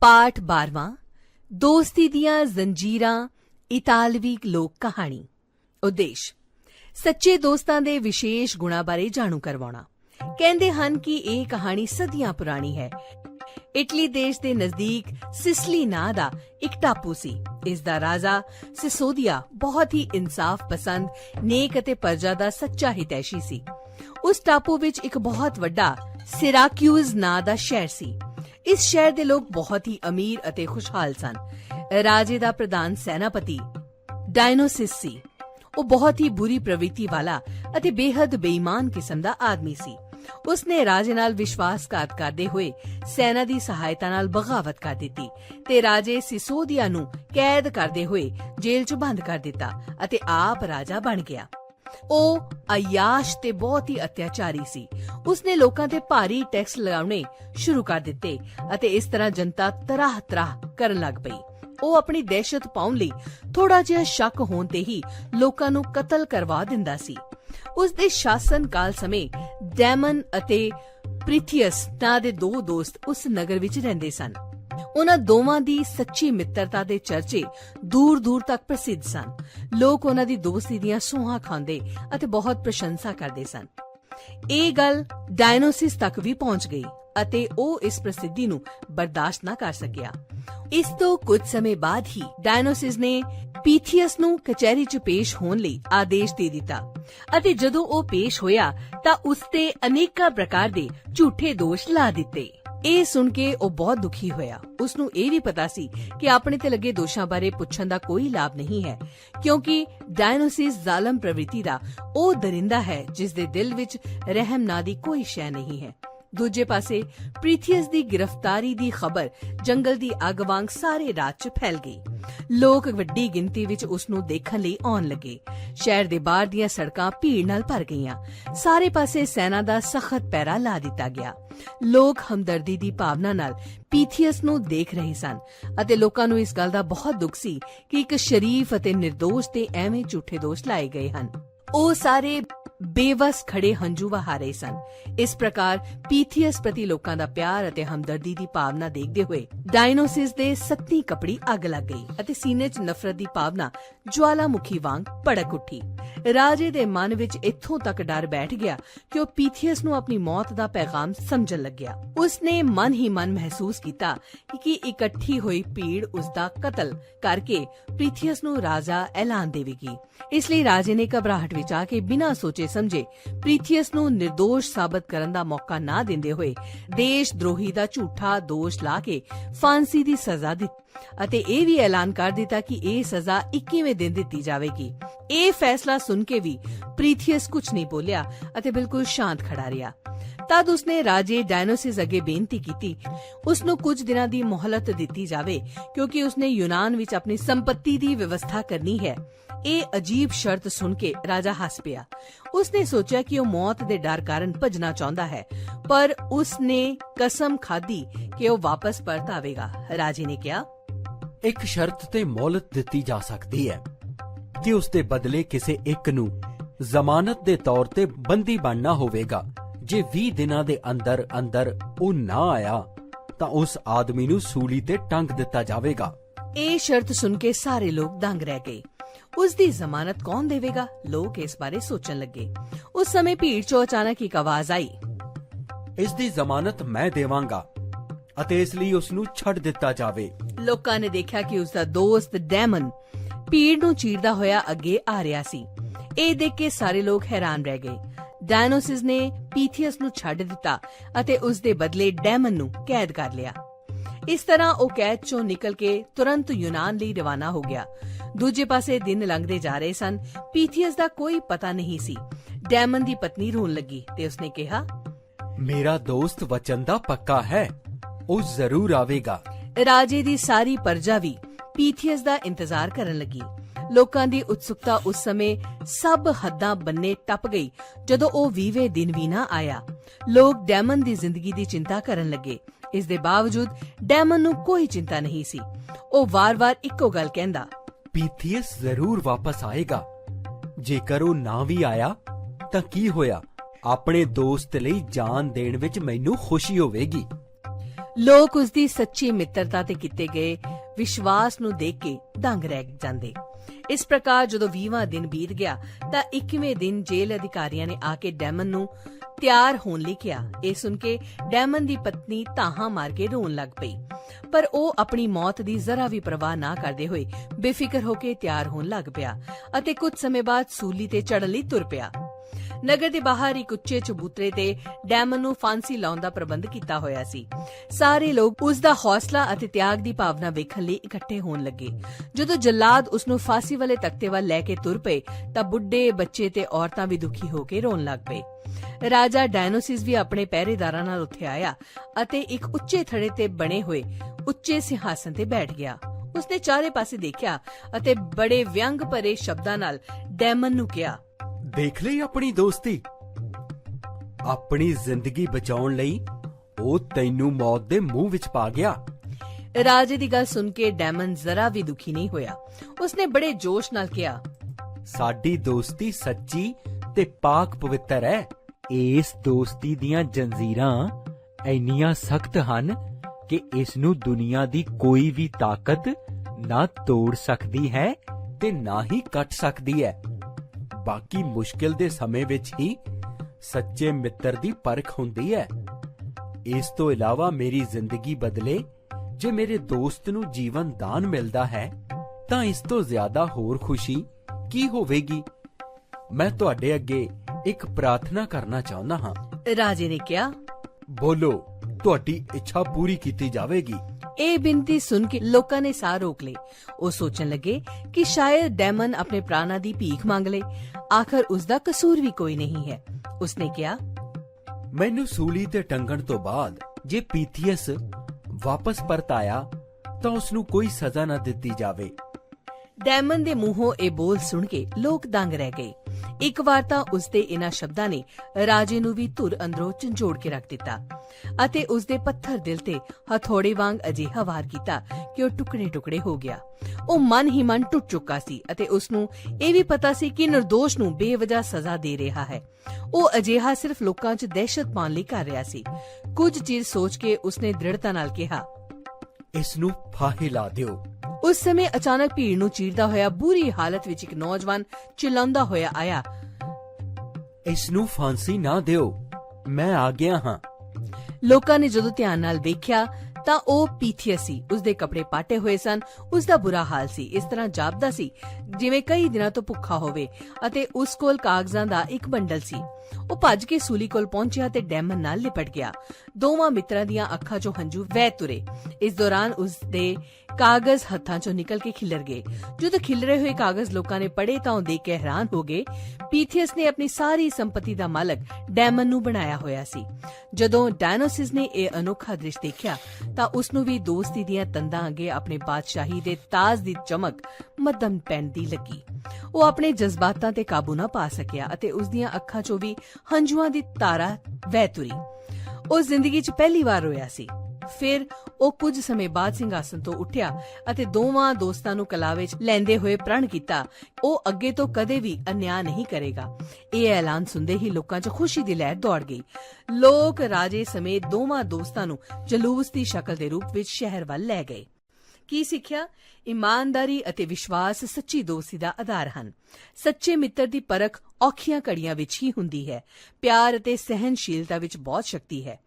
ਪਾਠ 12ਵਾਂ ਦੋਸਤੀ ਦੀਆਂ ਜ਼ੰਜੀਰਾਂ, ਇਤਾਲਵੀ ਲੋਕ ਕਹਾਣੀ। ਉਦੇਸ਼, ਸੱਚੇ ਦੋਸਤਾਂ ਦੇ ਵਿਸ਼ੇਸ਼ ਗੁਣਾਂ ਬਾਰੇ ਜਾਣੂ ਕਰਵਾਉਣਾ। ਕਹਿੰਦੇ ਹਨ ਕਿ ਇਹ ਕਹਾਣੀ ਸਦੀਆਂ ਪੁਰਾਣੀ ਹੈ। ਇਟਲੀ ਦੇਸ਼ ਦੇ ਨਜ਼ਦੀਕ ਸਿਸਲੀ ਨਾਂ ਦਾ ਇੱਕ ਟਾਪੂ ਸੀ। ਇਸ ਦਾ ਰਾਜਾ ਸਿਸੋਦੀਆ ਬਹੁਤ ਹੀ ਇਨਸਾਫ, ਪਸੰਦ, ਨੇਕ ਅਤੇ ਪਰਜਾ ਦਾ ਸੱਚਾ ਹਿਤੈਸ਼ੀ ਸੀ। ਉਸ ਟਾਪੂ ਵਿੱਚ ਇੱਕ ਬਹੁਤ ਵੱਡਾ ਸਿਰਾਕਿਊਜ਼ ਨਾਂ ਦਾ ਸ਼ਹਿਰ ਸੀ। ਇਸ ਸ਼ਹਿਰ ਦੇ ਲੋਕ ਬਹੁਤ ਹੀ ਅਮੀਰ ਅਤੇ ਖੁਸ਼ਹਾਲ ਸਨ। ਰਾਜੇ ਦਾ ਪ੍ਰਧਾਨ ਸੈਨਾਪਤੀ ਡਾਇਨੋਸਿਸ ਸੀ। ਉਹ ਬਹੁਤ ਹੀ ਬੁਰੀ ਪ੍ਰਵਿਰਤੀ ਵਾਲਾ ਅਤੇ ਬੇਹੱਦ ਬੇਈਮਾਨ ਕਿਸਮ ਦਾ ਆਦਮੀ ਸੀ। ਉਸਨੇ ਰਾਜੇ ਨਾਲ ਵਿਸ਼ਵਾਸਘਾਤ ਕਰਦੇ ਹੋਏ ਸੈਨਾ ਦੀ ਸਹਾਇਤਾ ਨਾਲ ਬਗਾਵਤ ਕਰ ਦਿੱਤੀ ਤੇ ਰਾਜੇ ਸਿਸੋਦੀਆ ਨੂੰ ਕੈਦ ਕਰਦੇ ਹੋਏ ਜੇਲ੍ਹ 'ਚ ਬੰਦ ਕਰ ਦਿੱਤਾ ਅਤੇ ਆਪ ਰਾਜਾ ਬਣ ਗਿਆ। ਉਹ ਅਯਾਸ਼ ਤੇ ਬਹੁਤ ਹੀ ਅਤਿਆਚਾਰੀ ਸੀ। ਉਸਨੇ ਲੋਕਾਂ ਤੇ ਭਾਰੀ ਟੈਕਸ ਲਗਾਉਣੇ ਸ਼ੁਰੂ ਕਰ ਦਿੱਤੇ ਅਤੇ ਇਸ ਤਰ੍ਹਾਂ ਜਨਤਾ ਤਰਾਹ-ਤਰਾਹ ਕਰਨ ਲੱਗ ਪਈ। ਉਹ ਆਪਣੀ ਦਹਿਸ਼ਤ ਪਾਉਣ ਲਈ ਥੋੜਾ ਜਿਹਾ ਸ਼ੱਕ ਹੋਣ ਤੇ ਹੀ ਲੋਕਾਂ ਨੂੰ ਕਤਲ ਕਰਵਾ ਦਿੰਦਾ ਸੀ। ਉਸ ਦੇ ਸ਼ਾਸਨ ਕਾਲ ਸਮੇਂ ਡੈਮਨ ਅਤੇ ਪ੍ਰਿਥੀਅਸ ਨਾਂ ਦੇ ਦੋ ਦੋਸਤ ਉਸ ਨਗਰ ਵਿੱਚ ਰਹਿੰਦੇ ਸਨ। ਉਹਨਾਂ ਦੋਵਾਂ ਦੀ ਸੱਚੀ ਮਿੱਤਰਤਾ ਦੇ ਚਰਚੇ ਦੂਰ-ਦੂਰ ਤੱਕ ਪ੍ਰਸਿੱਧ ਸਨ। ਲੋਕ ਉਹਨਾਂ ਦੀ ਦੋਸਤੀ ਦੀਆਂ ਸੋਹਾਂ ਖਾਂਦੇ ਅਤੇ ਬਹੁਤ ਪ੍ਰਸ਼ੰਸਾ ਕਰਦੇ ਸਨ। ਇਹ ਗੱਲ ਡਾਇਨੋਸਿਸ ਤੱਕ ਵੀ ਪਹੁੰਚ ਗਈ ਅਤੇ ਉਹ ਇਸ ਪ੍ਰਸਿੱਧੀ ਨੂੰ ਬਰਦਾਸ਼ਤ ਨਾ ਕਰ ਸਕਿਆ। ਇਸ ਤੋਂ ਕੁਝ ਸਮੇਂ ਬਾਅਦ ਹੀ ਡਾਇਨੋਸਿਸ ਨੇ ਪੀਥੀਅਸ ਨੂੰ ਕਚਹਿਰੀ 'ਚ ਪੇਸ਼ ਹੋਣ ਲਈ ਆਦੇਸ਼ ਦੇ ਦਿੱਤਾ ਅਤੇ ਜਦੋਂ ਉਹ ਪੇਸ਼ ਹੋਇਆ ਤਾਂ ਉਸ ਤੇ ਅਨੇਕਾਂ ਪ੍ਰਕਾਰ ਦੇ ਝੂਠੇ ਦੋਸ਼ ਲਾ ਦਿੱਤੇ। ਇਹ ਸੁਣ ਕੇ ਉਹ ਬਹੁਤ ਦੁਖੀ ਹੋਇਆ। ਉਸ ਨੂੰ ਇਹ ਵੀ ਪਤਾ ਸੀ ਕਿ ਆਪਣੇ ਤੇ ਲੱਗੇ ਦੋਸ਼ਾਂ ਬਾਰੇ ਪੁੱਛਣ ਦਾ ਕੋਈ ਲਾਭ ਨਹੀਂ ਹੈ, ਕਿਉਂਕਿ ਡਾਇਨੋਸਿਸ ਜ਼ਾਲਮ ਪ੍ਰਵਿਰਤੀ ਦਾ ਉਹ ਦਰਿੰਦਾ ਹੈ ਜਿਸ ਦੇ ਦਿਲ ਵਿੱਚ ਰਹਿਮ ਨਾ ਦੀ ਕੋਈ ਸ਼ੈ ਨਹੀਂ ਹੈ। ਦੂਜੇ ਪਾਸੇ ਪ੍ਰੀਥੀਅਸ ਦੀ ਗ੍ਰਿਫਤਾਰੀ ਦੀ ਖਬਰ ਜੰਗਲ ਦੀ ਅੱਗ ਵਾਂਗ ਸਾਰੇ ਰਾਜ 'ਚ ਫੈਲ ਗਈ। ਲੋਕ ਵੱਡੀ ਗਿਣਤੀ ਵਿੱਚ ਉਸ ਨੂੰ ਦੇਖਣ ਲਈ ਆਉਣ ਲੱਗੇ। ਸ਼ਹਿਰ ਦੇ ਬਾਹਰ ਦੀਆਂ ਸੜਕਾਂ ਭੀੜ ਨਾਲ ਭਰ ਗਈਆਂ। ਸਾਰੇ ਪਾਸੇ ਸੈਨਾ ਦਾ ਸਖਤ ਪੈਰਾ ਲਾ ਦਿੱਤਾ ਗਿਆ। ਲੋਕ ਹਮਦਰਦੀ ਦੀ ਭਾਵਨਾ ਨਾਲ ਪੀਥੀਅਸ ਨੂੰ ਦੇਖ ਰਹੇ ਸਨ ਅਤੇ ਲੋਕਾਂ ਨੂੰ ਇਸ ਗੱਲ ਦਾ ਬਹੁਤ ਦੁੱਖ ਸੀ ਕਿ ਇੱਕ ਸ਼ਰੀਫ ਅਤੇ નિર્ਦੋਸ਼ ਤੇ ਐਵੇਂ ਝੂਠੇ ਦੋਸ਼ ਲਾਏ ਗਏ ਹਨ। ਉਹ ਸਾਰੇ ਬੇਵਸ ਖੜੇ ਹੰਝੂ ਵਹਾ ਰਹੇ ਸਨ। ਇਸ ਪ੍ਰਕਾਰ ਪੀਥੀਅਸ ਪ੍ਰਤੀ ਲੋਕਾਂ ਦਾ ਪਿਆਰ ਅਤੇ ਹਮਦਰਦੀ ਦੀ ਭਾਵਨਾ ਦੇਖਦੇ ਹੋਏ ਡਾਇਨੋਸਿਸ ਦੇ ਸੱਤੀ ਕਪੜੀ ਅੱਗ ਲੱਗ ਗਈ ਅਤੇ ਸੀਨੇ 'ਚ ਨਫ਼ਰਤ ਦੀ ਭਾਵਨਾ ਜਵਾਲਾਮੁਖੀ ਵਾਂਗ ਭੜਕ ਉੱਠੀ। ਰਾਜੇ ਦੇ ਮਨ ਵਿੱਚ ਇੱਥੋਂ ਤੱਕ ਡਰ ਬੈਠ ਗਿਆ ਕਿ ਉਹ ਪੀਥੀਅਸ ਨੂੰ ਆਪਣੀ ਮੌਤ ਦਾ ਪੈਗਾਮ ਸਮਝਣ ਲੱਗਿਆ। ਉਸਨੇ ਮਨ ਹੀ ਮਨ ਮਹਿਸੂਸ ਕੀਤਾ ਕਿ ਇਕੱਠੀ ਹੋਈ ਭੀੜ ਉਸ ਦਾ ਕਤਲ ਕਰਕੇ ਪੀਥੀਅਸ ਨੂੰ ਰਾਜਾ ਐਲਾਨ ਦੇਵੇਗੀ। ਇਸ ਲਈ ਰਾਜੇ ਨੇ ਘਬਰਾਹਟ ਵਿੱਚ ਆ ਕੇ ਬਿਨਾਂ ਸੋਚੇ ਸਮਝੇ ਪ੍ਰੀਥੀਅਸ ਨੂੰ નિર્ਦੋਸ਼ ਸਾਬਤ ਕਰਨ ਦਾ ਮੌਕਾ ਨਾ ਦਿੰਦੇ ਹੋਏ ਦੇਸ਼ ਦਰੋਹੀ ਦਾ ਝੂਠਾ ਦੋਸ਼ ਲਾ ਕੇ ਫਾਂਸੀ ਦੀ ਸਜ਼ਾ ਦਿੱਤੀ ਅਤੇ ਇਹ ਵੀ ਐਲਾਨ ਕਰ ਦਿੱਤਾ ਕਿ ਇਹ ਸਜ਼ਾ 21ਵੇਂ ਦਿਨ ਦਿੱਤੀ ਜਾਵੇਗੀ। ਇਹ ਫੈਸਲਾ ਸੁਣ ਕੇ ਵੀ ਪ੍ਰੀਥੀਅਸ ਕੁਝ ਨਹੀਂ ਬੋਲਿਆ ਅਤੇ ਬਿਲਕੁਲ ਸ਼ਾਂਤ ਖੜਾ ਰਿਹਾ। ਤਦ ਉਸਨੇ ਰਾਜੇ ਡਾਇਨੋਸਿਸ ਅੱਗੇ ਬੇਨਤੀ ਕੀਤੀ ਉਸ ਨੂੰ ਕੁਝ ਦਿਨਾਂ ਦੀ ਮੋਹਲਤ ਦਿੱਤੀ ਜਾਵੇ, ਕਿਉਂਕਿ ਉਸਨੇ ਯੂਨਾਨ ਵਿੱਚ ਆਪਣੀ ਸੰਪਤੀ ਦੀ ਵਿਵਸਥਾ ਕਰਨੀ ਹੈ। ਇਹ ਅਜੀਬ ਸ਼ਰਤ ਸੁਣ ਕੇ ਰਾਜਾ ਹੱਸ ਪਿਆ। ਉਸਨੇ ਸੋਚਿਆ ਕਿ ਉਹ ਮੌਤ ਦੇ ਡਰ ਕਾਰਨ ਭੱਜਣਾ ਚਾਹੁੰਦਾ ਹੈ, ਪਰ ਉਸਨੇ ਕਸਮ ਖਾਧੀ ਕਿ ਉਹ ਵਾਪਸ ਪਰਤ ਆਵੇਗਾ। ਰਾਜੇ ਨੇ ਕਿਹਾ, ਇੱਕ ਸ਼ਰਤ ਤੇ ਮੌਲਤ ਦਿੱਤੀ ਜਾ ਸਕਦੀ ਹੈ। ਕਿ ਉਸ ਦੇ ਬਦਲੇ ਕਿਸੇ ਇੱਕ ਨੂੰ ਜ਼ਮਾਨਤ ਦੇ ਤੌਰ ਤੇ ਬੰਦੀ ਬਣਨਾ ਹੋਵੇਗਾ। ਜੇ 20 ਦਿਨਾਂ ਦੇ ਅੰਦਰ ਅੰਦਰ ਉਹ ਨਾ ਆਇਆ ਤਾਂ ਉਸ ਆਦਮੀ ਨੂੰ ਸੂਲੀ ਤੇ ਟੰਗ ਦਿੱਤਾ ਜਾਵੇਗਾ। ਇਹ ਸ਼ਰਤ ਸੁਣ ਕੇ ਸਾਰੇ ਲੋਕ ਦੰਗ ਰਹਿ ਗਏ। ਉਸ ਦੀ ਜ਼ਮਾਨਤ ਕੌਣ ਦੇਵੇਗਾ? ਲੋਕ ਇਸ ਬਾਰੇ ਸੋਚਣ ਲੱਗੇ। ਉਸ ਸਮੇਂ ਭੀੜ ਚੋਂ ਅਚਾਨਕ ਇੱਕ ਆਵਾਜ਼ ਆਈ। ਇਸ ਦੀ ਜ਼ਮਾਨਤ ਮੈਂ ਦੇਵਾਂਗਾ ਅਤੇ ਇਸ ਲਈ ਉਸ ਨੂੰ ਛੱਡ ਦਿੱਤਾ ਜਾਵੇ। ਲੋਕਾਂ ਨੇ ਦੇਖਿਆ ਕਿ ਉਸ ਦਾ ਦੋਸਤ ਡੈਮਨ ਭੀੜ ਨੂੰ ਚੀਰਦਾ ਹੋਇਆ ਅੱਗੇ ਆ ਰਿਹਾ ਸੀ। ਇਹ ਦੇਖ ਕੇ ਸਾਰੇ ਲੋਕ ਹੈਰਾਨ ਰਹਿ ਗਏ। ਡਾਇਨੋਸਿਸ ਨੇ ਪੀਥੀਅਸ ਨੂੰ ਛੱਡ ਦਿੱਤਾ ਅਤੇ ਉਸ ਦੇ ਬਦਲੇ ਡੈਮਨ ਨੂੰ ਕੈਦ ਕਰ ਲਿਆ। ਇਸ ਤਰ੍ਹਾਂ ਉਹ ਕੈਦ ਚੋਂ ਨਿਕਲ ਕੇ ਤੁਰੰਤ ਯੂਨਾਨ ਲਈ ਰਵਾਨਾ ਹੋ ਗਿਆ। ਦੂਜੇ ਪਾਸੇ ਦਿਨ ਲੰਘਦੇ ਜਾ ਰਹੇ ਸਨ। ਪੀਥੀਅਸ ਦਾ ਕੋਈ ਪਤਾ ਨਹੀਂ ਸੀ। ਡੈਮਨ ਦੀ ਪਤਨੀ ਰੋਣ ਲੱਗੀ ਤੇ ਉਸਨੇ ਕਿਹਾ ਮੇਰਾ ਦੋਸਤ ਵਚਨ ਦਾ ਪੱਕਾ ਹੈ। ਉਹ ਜ਼ਰੂਰ ਆਵੇਗਾ। ਰਾਜੇ ਦੀ ਸਾਰੀ ਪਰਜਾ ਵੀ ਪੀਥੀਅਸ ਦਾ ਇੰਤਜ਼ਾਰ ਕਰਨ ਲੱਗੀ। ਲੋਕਾਂ ਦੀ ਉਤਸੁਕਤਾ ਉਸ ਸਮੇਂ ਸਭ ਹੱਦਾਂ ਬੰਨੇ ਟੱਪ ਗਈ, ਜਦੋਂ ਉਹ 20ਵੇਂ ਦਿਨ ਵੀ ਨਾ ਆਇਆ। ਲੋਕ ਡੈਮਨ ਦੀ ਜ਼ਿੰਦਗੀ ਦੀ ਚਿੰਤਾ ਕਰਨ ਲੱਗੇ। ਇਸ ਦੇ ਬਾਵਜੂਦ ਡੈਮਨ ਨੂੰ ਕੋਈ ਚਿੰਤਾ ਨਹੀਂ ਸੀ। ਉਹ ਵਾਰ-ਵਾਰ ਇੱਕੋ ਗੱਲ ਕਹਿੰਦਾ, ਪੀਥੀਅਸ ਜ਼ਰੂਰ ਵਾਪਸ ਆਏਗਾ। ਜੇਕਰ ਉਹ ਨਾ ਵੀ ਆਇਆ, ਤਾਂ ਕੀ ਹੋਇਆ? ਆਪਣੇ ਦੋਸਤ ਲਈ ਜਾਨ ਦੇਣ ਵਿੱਚ ਮੈਨੂੰ ਖੁਸ਼ੀ ਹੋਵੇਗੀ। ਲੋਕ ਉਸ ਦੀ ਸੱਚੀ ਮਿੱਤਰਤਾ ਤੇ ਕੀਤੇ ਗਏ ਵਿਸ਼ਵਾਸ ਨੂੰ ਦੇਖ ਕੇ ਦੰਗ ਰਹਿ ਜਾਂਦੇ। ਇਸ ਪ੍ਰਕਾਰ ਜਦੋਂ 20ਵਾਂ ਦਿਨ ਬੀਤ ਗਿਆ, ਤਾਂ 21ਵੇਂ ਦਿਨ ਜੇਲ੍ਹ ਅਧਿਕਾਰੀਆਂ ਨੇ ਆ ਕੇ ਡੈਮਨ ਨੂੰ ਤਿਆਰ ਹੋਣ ਲਈ ਕਿਹਾ। ਇਹ ਸੁਣ ਕੇ ਡੈਮਨ ਦੀ ਪਤਨੀ ਤਾਹਾਂ ਮਾਰ ਕੇ ਰੋਣ ਲੱਗ ਪਈ। ਪਰ ਉਹ ਆਪਣੀ ਮੌਤ ਦੀ ਜ਼ਰਾ ਵੀ ਪਰਵਾਹ ਨਾ ਕਰਦੇ ਹੋਏ ਬੇਫਿਕਰ ਹੋ ਕੇ ਤਿਆਰ ਹੋਣ ਲੱਗ ਪਿਆ ਅਤੇ ਕੁਝ ਸਮੇਂ ਬਾਅਦ ਸੂਲੀ ਤੇ ਚੜ੍ਹਨ ਲਈ ਤੁਰ ਪਿਆ। ਨਗਰ ਦੇ ਬਾਹਰ ਇੱਕ ਉੱਚੇ ਚਬੂਤਰੇ ਤੇ ਡੈਮਨ ਨੂੰ ਫਾਂਸੀ ਲਾਉਣ ਦਾ ਪ੍ਰਬੰਧ ਕੀਤਾ ਹੋਇਆ ਸੀ। ਸਾਰੇ ਲੋਕ ਉਸ ਦਾ ਹੌਸਲਾ ਅਤੇ ਤਿਆਗ ਦੀ ਭਾਵਨਾ ਵੇਖਣ ਲਈ ਇਕੱਠੇ ਹੋਣ ਲੱਗੇ। ਜਦੋਂ ਜਲਾਦ ਉਸ ਨੂੰ ਫਾਂਸੀ ਵਾਲੇ ਤਖਤੇ ਵੱਲ ਲੈ ਕੇ ਤੁਰ ਪਏ, ਤਾਂ ਬੁੱਢੇ, ਬੱਚੇ ਤੇ ਔਰਤਾਂ ਵੀ ਦੁਖੀ ਹੋ ਕੇ ਰੋਣ ਲੱਗ ਪਏ। ਰਾਜਾ ਡਾਇਨੋਸਿਸ ਵੀ ਆਪਣੇ ਪਹਿਰੇਦਾਰਾਂ ਨਾਲ ਉੱਥੇ ਆਇਆ ਅਤੇ ਇੱਕ ਉੱਚੇ ਥੜੇ ਤੇ ਬਣੇ ਹੋਏ ਉੱਚੇ ਸਿਹਾਸਨ ਤੇ ਬੈਠ ਗਿਆ। ਉਸਨੇ ਚਾਰੇ ਪਾਸੇ ਦੇਖਿਆ ਅਤੇ ਬੜੇ ਵਿਅੰਗ ਭਰੇ ਸ਼ਬਦਾਂ ਨਾਲ ਡੈਮਨ ਨੂੰ ਕਿਹਾ ਦੇਖ ਲਈ ਆਪਣੀ ਦੋਸਤੀ? ਆਪਣੀ ਜ਼ਿੰਦਗੀ ਬਚਾਉਣ ਲਈ ਉਹ ਤੈਨੂੰ ਮੌਤ ਦੇ ਮੂੰਹ ਵਿੱਚ ਪਾ ਗਿਆ। ਰਾਜੇ ਦੀ ਗੱਲ ਸੁਣ ਕੇ ਡੈਮਨ ਜ਼ਰਾ ਵੀ ਦੁਖੀ ਨਹੀਂ ਹੋਇਆ। ਉਸਨੇ ਬੜੇ ਜੋਸ਼ ਨਾਲ ਕਿਹਾ ਸਾਡੀ ਦੋਸਤੀ ਸੱਚੀ ਤੇ ਪਾਕ ਪਵਿੱਤਰ ਹੈ। ਇਸ ਦੋਸਤੀ ਦੀਆਂ ਜੰਜੀਰਾਂ ਇੰਨੀਆਂ ਸਖਤ ਹਨ ਕਿ ਇਸ ਨੂੰ ਦੁਨੀਆ ਦੀ ਕੋਈ ਵੀ ਤਾਕਤ ਨਾ ਤੋੜ ਸਕਦੀ ਹੈ ਤੇ ਨਾ ਹੀ ਕੱਟ ਸਕਦੀ ਹੈ। ਬਾਕੀ ਮੁਸ਼ਕਿਲ ਦੇ ਸਮੇਂ ਵਿੱਚ ਹੀ ਸੱਚੇ ਮਿੱਤਰ ਦੀ ਪਰਖ ਹੁੰਦੀ ਹੈ। ਇਸ ਤੋਂ ਇਲਾਵਾ ਮੇਰੀ ਜ਼ਿੰਦਗੀ ਬਦਲੇ ਜੇ ਮੇਰੇ ਦੋਸਤ ਨੂੰ ਜੀਵਨ ਦਾਨ ਮਿਲਦਾ ਹੈ ਤਾਂ ਇਸ ਤੋਂ ਜ਼ਿਆਦਾ ਹੋਰ ਖੁਸ਼ੀ ਕੀ ਹੋਵੇਗੀ? ਮੈਂ ਤੁਹਾਡੇ ਅੱਗੇ ਇੱਕ ਪ੍ਰਾਰਥਨਾ ਕਰਨਾ ਚਾਹੁੰਦਾ ਹਾਂ। ਰਾਜੇ ਨੇ ਕਿਹਾ ਬੋਲੋ ਤੁਹਾਡੀ ਇੱਛਾ ਪੂਰੀ ਕੀਤੀ ਜਾਵੇਗੀ। ਇਹ ਬੇਨਤੀ ਸੁਣ ਕੇ ਲੋਕਾਂ ਨੇ ਸਾਹ ਰੋਕ ਲਏ। ਉਹ ਸੋਚਣ ਲੱਗੇ ਕਿ ਸ਼ਾਇਦ ਡੈਮਨ ਆਪਣੇ ਪ੍ਰਾਣਾਂ ਦੀ ਭੀਖ ਮੰਗ ਲੇ ਆਖਰ ਉਸ ਦਾ ਕਸੂਰ ਵੀ ਕੋਈ ਨਹੀਂ ਹੈ। ਉਸਨੇ ਕਿਹਾ ਮੈਨੂੰ ਸੂਲੀ ਤੇ ਟੰਗਣ ਤੋਂ ਬਾਅਦ ਜੇ ਪੀਥੀਅਸ ਵਾਪਸ ਪਰਤ ਆਇਆ ਤਾਂ ਉਸ ਨੂੰ ਕੋਈ ਸਜ਼ਾ ਨਾ ਦਿੱਤੀ ਜਾਵੇ। ਡੈਮਨ ਦੇ ਮੂੰਹੋਂ ਇਹ ਬੋਲ ਸੁਣ ਕੇ ਲੋਕ ਦੰਗ ਰਹਿ ਗਏ। ਇੱਕ ਵਾਰ ਤਾਂ ਉਸ ਦੇ ਇਹਨਾਂ ਸ਼ਬਦਾਂ ਨੇ ਰਾਜੇ ਨੂੰ ਵੀ ਧੁਰ ਅੰਦਰੋਂ ਝੰਜੋੜ ਕੇ ਰੱਖ ਦਿੱਤਾ ਅਤੇ ਉਸ ਦੇ ਪੱਥਰ ਦਿਲ ਤੇ ਹਥੌੜੇ ਵਾਂਗ ਅਜਿਹਾ ਵਾਰ ਕੀਤਾ ਕਿ ਉਹ ਟੁਕੜੇ-ਟੁਕੜੇ ਹੋ ਗਿਆ। ਉਹ ਮਨ ਹੀ ਮਨ ਟੁੱਟ ਚੁੱਕਾ ਸੀ ਅਤੇ ਉਸ ਨੂੰ ਇਹ ਵੀ ਪਤਾ ਸੀ ਕਿ ਨਿਰਦੋਸ਼ ਨੂੰ ਬੇਵਜ੍ਹਾ ਸਜ਼ਾ ਦੇ ਰਿਹਾ ਹੈ। ਉਹ ਅਜਿਹਾ ਸਿਰਫ ਲੋਕਾਂ 'ਚ ਦਹਿਸ਼ਤ ਪਾਉਣ ਲਈ ਕਰ ਰਿਹਾ ਸੀ। ਕੁਝ ਚਿਰ ਸੋਚ ਕੇ ਉਸਨੇ ਦ੍ਰਿੜਤਾ ਨਾਲ ਕਿਹਾ ਇਸ ਨੂੰ ਫਾਹੇ ਲਾ ਦਿਓ। ਉਸ ਸਮੇਂ ਅਚਾਨਕ ਭੀੜ ਨੂੰ ਚੀਰਦਾ ਹੋਇਆ ਬੁਰੀ ਹਾਲਤ ਵਿੱਚ ਇੱਕ ਨੌਜਵਾਨ ਚਿল্লাਉਂਦਾ ਹੋਇਆ ਆਇਆ। ਇਸ ਨੂੰ ਫਾਂਸੀ ਨਾ ਦਿਓ। ਮੈਂ ਆ ਗਿਆ ਹਾਂ। ਲੋਕਾਂ ਨੇ ਜਦੋਂ ਧਿਆਨ ਨਾਲ ਵੇਖਿਆ ਤਾਂ ਉਹ ਪੀਥੀਅਸ ਸੀ। ਉਸ ਦੇ ਕੱਪੜੇ ਪਾਟੇ ਹੋਏ ਸਨ। ਉਸ ਦਾ ਬੁਰਾ ਹਾਲ ਸੀ। ਇਸ ਤਰ੍ਹਾਂ ਜਾਪਦਾ ਸੀ। ਜਿਵੇਂ ਕਈ ਦਿਨਾਂ ਤੋਂ ਭੁੱਖਾ ਹੋਵੇ ਅਤੇ ਉਸ ਕੋਲ ਕਾਗਜ਼ਾਂ ਦਾ ਇੱਕ ਬੰਡਲ ਸੀ। ਉਹ ਭੱਜ ਕੇ ਸੂਲੀ ਕੋਲ ਪਹੁੰਚਿਆ ਤੇ ਡੈਮਨ ਨਾਲ ਲਿਪਟ ਗਿਆ। ਦੋਵਾਂ ਮਿੱਤਰਾਂ ਦੀਆਂ ਅੱਖਾਂ 'ਚੋਂ ਹੰਝੂ ਵਹਿ ਤੁਰੇ। ਇਸ ਦੌਰਾਨ ਉਸ ਦੇ ਕਾਗਜ਼ ਹੱਥਾਂ 'ਚੋਂ ਨਿਕਲ ਕੇ ਖਿਲਰ ਗਏ। ਜਦੋਂ ਖਿਲਰੇ ਹੋਏ ਕਾਗਜ਼ ਲੋਕਾਂ ਨੇ ਪੜੇ ਤਾਂ ਉਹ ਦੇਖ ਕੇ ਹੈਰਾਨ ਹੋ ਗਏ। ਪੀਥੀਅਸ ਨੇ ਆਪਣੀ ਸਾਰੀ ਸੰਪਤੀ ਦਾ ਮਾਲਕ ਡੈਮਨ ਨੂੰ ਬਣਾਇਆ ਹੋਇਆ ਸੀ। ਜਦੋਂ ਡਾਇਨੋਸਿਸ ਨੇ ਇਹ ਅਨੋਖਾ ਦ੍ਰਿਸ਼ ਦੇਖਿਆ, ਤਾਂ ਉਸ ਨੂੰ ਵੀ ਦੋਸਤੀ ਦੀਆਂ ਤੰਦਾਂ ਅੱਗੇ ਆਪਣੇ ਬਾਦਸ਼ਾਹੀ ਦੇ ਤਾਜ ਦੀ ਚਮਕ ਮੱਧਮ ਪੈਣ ਪੈਂਦੀ ਲੱਗੀ। ਉਹ ਆਪਣੇ ਜਜ਼ਬਾਤਾਂ ਤੇ ਕਾਬੂ ਨਾ ਪਾ ਸਕਿਆ ਅਤੇ ਉਸ ਦੀਆਂ ਅੱਖਾਂ 'ਚੋਂ ਵੀ ਹੰਝੂਆਂ ਦੀ ਤਾਰਾ ਵਹਿ ਤੁਰੀ। ਉਹ ਜ਼ਿੰਦਗੀ 'ਚ ਪਹਿਲੀ ਵਾਰ ਰੋਇਆ ਸੀ। ਫਿਰ ਉਹ ਕੁਝ ਸਮੇਂ ਬਾਅਦ ਸਿੰਘਾਸਨ ਤੋਂ ਉੱਠਿਆ ਅਤੇ ਦੋਵਾਂ ਦੋਸਤਾਂ ਨੂੰ ਕਲਾ 'ਚ ਲੈਂਦੇ ਹੋਏ ਪ੍ਰਣ ਕੀਤਾ, ਉਹ ਅੱਗੇ ਤੋਂ ਕਦੇ ਵੀ ਅਨਿਆਂ ਨਹੀਂ ਕਰੇਗਾ। ਇਹ ਐਲਾਨ ਸੁਣਦੇ ਹੀ ਲੋਕਾਂ 'ਚ ਖੁਸ਼ੀ ਦੀ ਲਹਿਰ ਦੌੜ ਗਈ। ਲੋਕ ਰਾਜੇ ਸਮੇਤ ਦੋਵਾਂ ਦੋਸਤਾਂ ਨੂੰ ਜਲੂਸ ਦੀ ਸ਼ਕਲ ਦੇ ਰੂਪ ਵਿੱਚ ਸ਼ਹਿਰ ਵੱਲ ਲੈ ਗਏ। ਕੀ ਸਿੱਖਿਆ? ਇਮਾਨਦਾਰੀ ਅਤੇ ਵਿਸ਼ਵਾਸ ਸੱਚੀ ਦੋਸਤੀ ਦਾ ਆਧਾਰ ਹਨ। ਸੱਚੇ ਮਿੱਤਰ ਦੀ ਪਰਖ ਔਖੀਆਂ ਘੜੀਆਂ ਵਿੱਚ ਹੀ ਹੁੰਦੀ ਹੈ। ਪਿਆਰ ਅਤੇ ਸਹਿਨਸ਼ੀਲਤਾ ਵਿੱਚ ਬਹੁਤ ਸ਼ਕਤੀ ਹੈ।